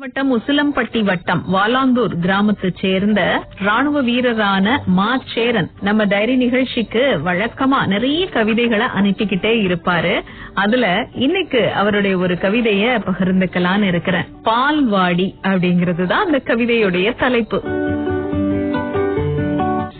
மாவட்டம் உசிலம்பட்டி வட்டம் வாலாந்தூர் கிராமத்தைச் சேர்ந்த ராணுவ வீரரான மா சேரன் நம்ம டைரி நிகழ்ச்சிக்கு வழக்கமா நிறைய கவிதைகளை அனுப்பிக்கிட்டே இருப்பாரு. அதுல இன்னைக்கு அவருடைய ஒரு கவிதைய பகிர்ந்துக்கலான்னு இருக்கிறேன். பால்வாடி அப்படிங்கிறது தான் அந்த கவிதையுடைய தலைப்பு.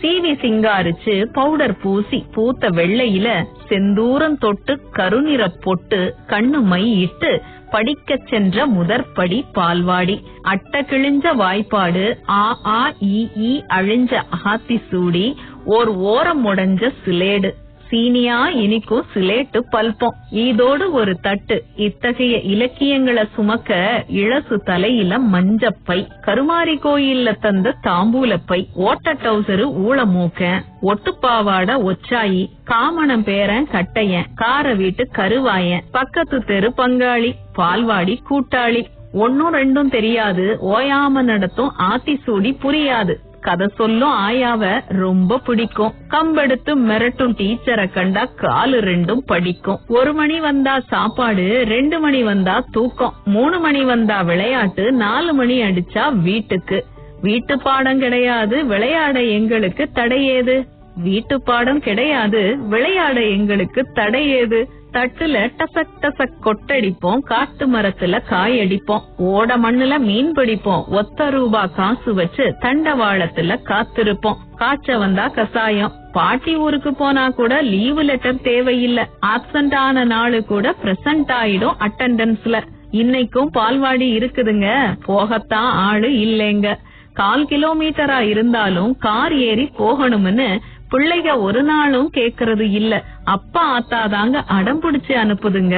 சீவி சிங்காரிச்சு பவுடர் பூசி பூத்த வெள்ளையில செந்தூரம் தொட்டு கருநிற பொட்டு கண்ணு மை இட்டு படிக்கச் சென்ற முதற்படி பால்வாடி. அட்ட கிழிஞ்ச வாய்ப்பாடு ஆ ஆ இ அழிஞ்ச அகாத்தி சூடி ஓர் ஓரம் உடைஞ்ச சிலேடு. சீனியா இனிக்கும் சிலேட்டு பல்பம். இதோடு ஒரு தட்டு. இத்தகைய இலக்கியங்களை சுமக்க இளசு தலையில மஞ்சப்பை. கருமாரி கோயில்ல தந்த தாம்பூலப்பை. ஓட்ட டவுசரு ஊள மூக்க ஒட்டுப்பாவாட ஒச்சாயி. காமணம் பேரன் கட்டையன். கார வீட்டு கருவாயன். பக்கத்து தெரு பங்காளி. பால்வாடி கூட்டாளி. ஒன்னும் ரெண்டும் தெரியாது. ஓயாம நடத்தும் ஆத்தி சூடி புரியாது. கதை சொல்லும் ஆயாவ ரொம்ப பிடிக்கும். கம்பெடுத்து மிரட்டும் டீச்சரை கண்டா காலு ரெண்டும் படிக்கும். ஒரு மணி வந்தா சாப்பாடு ரெண்டு மணி வந்தா தூக்கம். மூணு மணி வந்தா விளையாட்டு நாலு மணி அடிச்சா வீட்டுக்கு. வீட்டு பாடம் கிடையாது விளையாட எங்களுக்கு தடையேது வீட்டு பாடம் கிடையாது விளையாட எங்களுக்கு தடையேது தட்டுல டசக் டசக் கொட்டடிப்போம் காட்டு மரத்துல காய் அடிப்போம் ஓட மண்ணுல மீன் பிடிப்போம் ஒத்த ரூபா காசு வச்சு தண்டவாளத்துல காத்திருப்போம். காய்ச்ச வந்தா கசாயம். பாட்டி ஊருக்கு போனா கூட லீவு லெட்டர் தேவையில்லை. ஆப்சண்ட் ஆன நாளு கூட பிரசன்ட் ஆயிடும் அட்டண்டன்ஸ்ல இன்னைக்கும் பால்வாடி இருக்குதுங்க. போகத்தான் ஆளு இல்லைங்க. கால் கிலோமீட்டரா இருந்தாலும் கார் ஏறி போகணும்னு பிள்ளைக ஒரு நாளும் கேக்குறது இல்ல. அப்பா ஆத்தாதாங்க அடம் பிடிச்சு அனுப்புதுங்க.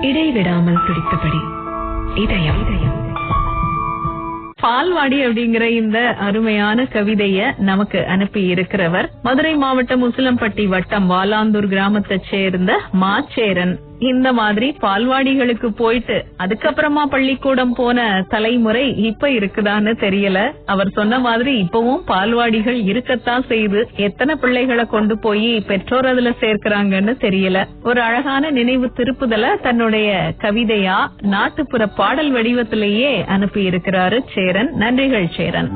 இடைவிடாமல் துடித்தபடி இதயம். இதயம் பால்வாடி அப்படிங்கிற இந்த அருமையான கவிதைய நமக்கு அனுப்பி இருக்கிறவர் மதுரை மாவட்டம் உசிலம்பட்டி வட்டம் வாலாந்தூர் கிராமத்தைச் சேர்ந்த மாச்சேரன். இந்த மாதிரி பால்வாடிகளுக்கு போயிட்டு அதுக்கப்புறமா பள்ளிக்கூடம் போன தலைமுறை இப்ப இருக்குதான்னு தெரியல. அவர் சொன்ன மாதிரி இப்பவும் பால்வாடிகள் இருக்கத்தான் செய்து எத்தனை பிள்ளைகளை கொண்டு போய் பெற்றோர் அதுல சேர்க்கிறாங்கன்னு தெரியல. ஒரு அழகான நினைவு திருப்புதல தன்னுடைய கவிதையா நாட்டுப்புற பாடல் வடிவத்திலேயே அனுப்பி இருக்கிறாரு சேரன். நன்றிகள் சேரன்.